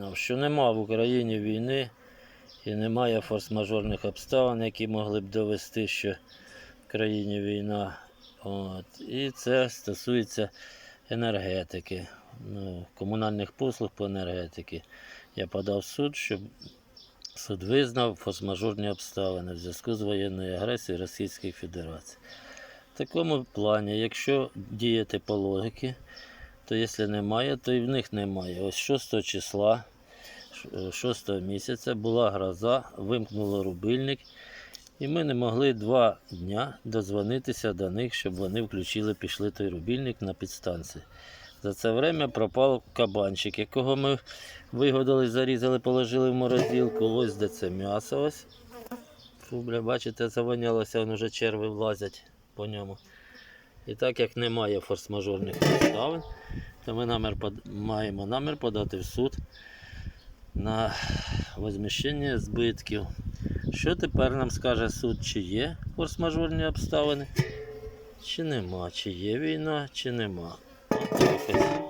визнав, що нема в Україні війни і немає форс-мажорних обставин, які могли б довести, що в країні війна. От. І це стосується енергетики, ну, комунальних послуг по енергетиці. Я подав суд, щоб суд визнав форс-мажорні обставини в зв'язку з воєнною агресією Російської Федерації. В такому плані, якщо діяти по логіки, то якщо немає, то і в них немає. Ось 6 числа, 6 місяця була гроза, вимкнуло рубильник, і ми не могли два дня дозвонитися до них, щоб вони включили, пішли той рубільник на підстанції. За це время пропав кабанчик, якого ми вигодили, зарізали, положили в морозилку. Ось де це м'ясо. Ось. Фу, бля, бачите, завонялося, воно вже черви влазять по ньому. І так як немає форс-мажорних обставин, то ми намір маємо намір подати в суд на возміщення збитків. Що тепер нам скаже суд, чи є форс-мажорні обставини, чи нема, чи є війна, чи нема. Якось